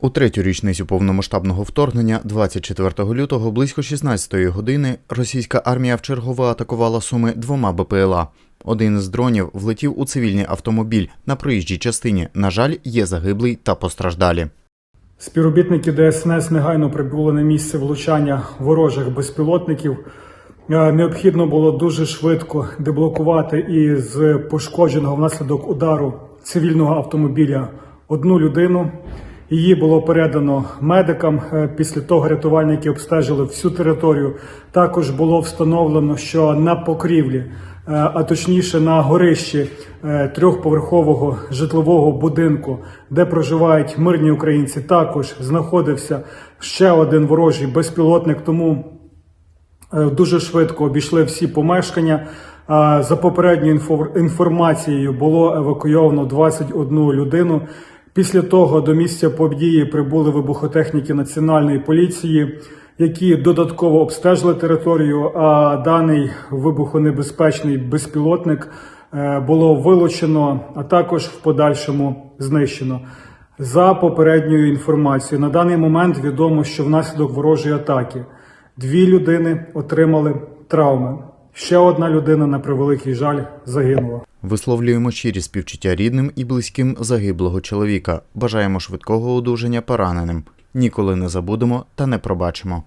У третю річницю повномасштабного вторгнення, 24 лютого, близько 16-ї години, російська армія вчергове атакувала Суми двома БПЛА. Один з дронів влетів у цивільний автомобіль на проїжджій частині. На жаль, є загиблий та постраждалі. Співробітники ДСНС негайно прибули на місце влучання ворожих безпілотників. Е, Необхідно було дуже швидко деблокувати із пошкодженого внаслідок удару цивільного автомобіля одну людину. Її було передано медикам. Е, Після того рятувальники обстежили всю територію. Також було встановлено, що на покрівлі, е, а точніше на горищі е, трьохповерхового житлового будинку, де проживають мирні українці, також знаходився ще один ворожий безпілотник. Тому Дуже швидко обійшли всі помешкання. За попередньою інфор- інформацією було евакуйовано 21 людину. Після того до місця події прибули вибухотехніки національної поліції, які додатково обстежили територію. А даний вибухонебезпечний безпілотник е, було вилучено, а також в подальшому знищено. За попередньою інформацією, на даний момент відомо, що внаслідок ворожої атаки Дві людини отримали травми. Ще одна людина, на превеликий жаль, загинула. Висловлюємо щирі співчуття рідним і близьким загиблого чоловіка. Бажаємо швидкого одужання пораненим. Ніколи не забудемо та не пробачимо.